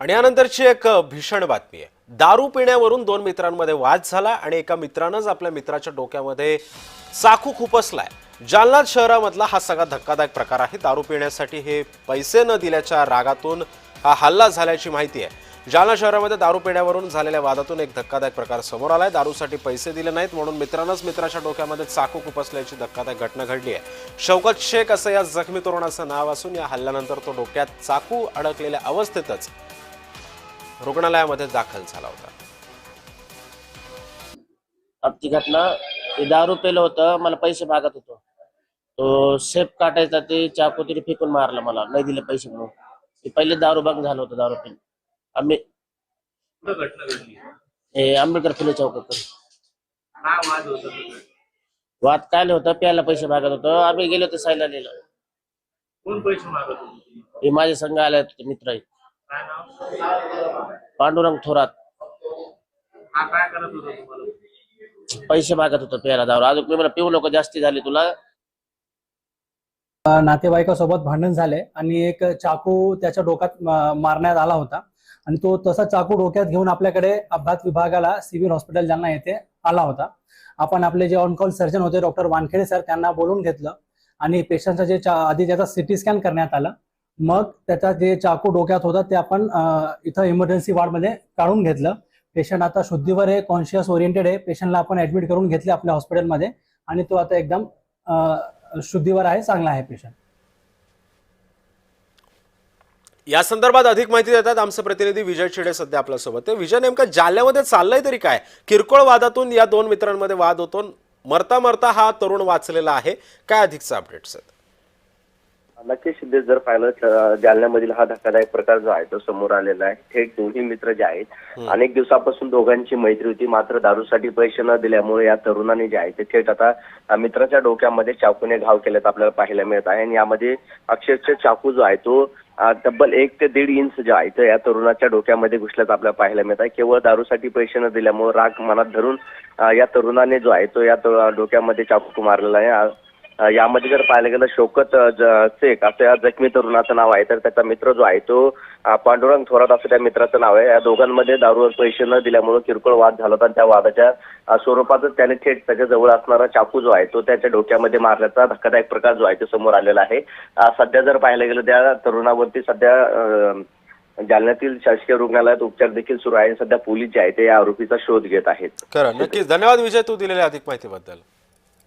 आणि यानंतरची एक भीषण बातमी आहे. दारू पिण्यावरून दोन मित्रांमध्ये वाद झाला आणि एका मित्रानंच आपल्या मित्राच्या डोक्यामध्ये चाकू खुपसलाय. जालना शहरामधला हा सगळा धक्कादायक प्रकार आहे. दारू पिण्यासाठी हे पैसे न दिल्याच्या रागातून हा हल्ला झाल्याची माहिती आहे. जालना शहरामध्ये दारू पिण्यावरून झालेल्या वादातून एक धक्कादायक प्रकार समोर आलाय. दारूसाठी पैसे दिले नाहीत म्हणून मित्रानंच मित्राच्या डोक्यामध्ये चाकू खुपसल्याची धक्कादायक घटना घडली आहे. शौकत शेख असं या जखमी तरुणाचं नाव असून या हल्ल्यानंतर तो डोक्यात चाकू अडकलेल्या अवस्थेतच रुग्णालयामध्ये दाखल झाला होता. घटना ते दारू पेलं होतं मला पैसे मागत होतो. तो शेप काटायचा ते चाकू तरी फेकून मारला मला नाही दिले पैसे म्हणून. ते पहिले दारू बंद झालं होतं दारू पिऊन. आम्ही हे आंबेडकर फुले चौकात वाद होता. तिथं? वाद काय नाही होतं प्यायला पैसे मागत होतो. आम्ही गेलो होतो सायला लिहिलं. कोण पैसे मागत होते? हे माझे संघ आले होते मित्र आहेत पांडुरंग थोरात. पैसे मागत होतो प्यायला दारू अजून मी मला पिऊ नको जास्ती झाली तुला. नातेवाईकासोबत भांडण झाले आणि एक चाकू त्याच्या डोक्यात मारण्यात आला होता. आणि तो तसा चाकू डोक्यात घेऊन आपल्याकडे अपघात विभागाला सिव्हिल हॉस्पिटल जालना येथे आला होता. आपण आपले जे ऑन कॉल सर्जन होते डॉक्टर वानखेडे सर त्यांना बोलून घेतलं. आणि पेशंटचं जे आधी त्याचा सिटी स्कॅन करण्यात आलं. मग त्याचा जे चाकू डोक्यात होता ते आपण इथं इमर्जन्सी वॉर्डमध्ये काढून घेतलं. पेशंट आता शुद्धीवर आहे कॉन्शियस ओरिएंटेड आहे. पेशंटला आपण ऍडमिट करून घेतले आपल्या हॉस्पिटलमध्ये आणि तो आता एकदम शुद्धीवर आहे चांगला आहे पेशंट या संदर्भात अधिक माहिती देतात आमचे प्रतिनिधी विजय चिडे सध्या आपल्यासोबत. विजय नेमकं जालन्यामध्ये चाललंय तरी काय? किरकोळ वादातून या दोन मित्रांमध्ये वाद होतो. मरता मरता हा तरुण वाचलेला आहे. काय अधिकचा अपडेट्स आहेत? नक्कीच सिद्धेश जर पाहिलं तर जालन्यामधील हा धक्कादायक प्रकार जो आहे तो समोर आलेला आहे. थेट दोन्ही मित्र जे आहेत अनेक दिवसापासून दोघांची मैत्री होती. मात्र दारूसाठी पैसे न दिल्यामुळे या तरुणाने जे आहे ते थेट आता मित्राच्या डोक्यामध्ये चाकूने घाव केल्याचं आपल्याला पाहायला मिळत आहे. आणि यामध्ये अक्षरशः चाकू जो आहे तो तब्बल एक ते दीड इंच जो आहे तो या तरुणाच्या डोक्यामध्ये घुसल्याचं आपल्याला पाहायला मिळत आहे. केवळ दारूसाठी पैसे न दिल्यामुळे राग मनात धरून या तरुणाने जो आहे तो या डोक्यामध्ये चाकू मारलेला आहे. यामध्ये जर पाहायला गेलं शोकत शेख असं या जखमी तरुणाचं नाव आहे. तर त्याचा मित्र जो आहे तो पांडुरंग थोरात असं त्या मित्राचं नाव आहे. या दोघांमध्ये दारूवर पैसे न दिल्यामुळे किरकोळ वाद झाला होता त्या वादाच्या स्वरूपातच त्याने थेट त्याच्याजवळ असणारा चाकू जो आहे तो त्याच्या डोक्यामध्ये मारल्याचा धक्कादायक प्रकार जो आहे तो समोर आलेला आहे. सध्या जर पाहायला गेलं त्या तरुणावरती सध्या जालन्यातील शासकीय रुग्णालयात उपचार देखील सुरू आहे. सध्या पोलीस जे आहे ते या आरोपीचा शोध घेत आहेत. नक्कीच. धन्यवाद विजय तू दिलेल्या अधिक माहितीबद्दल.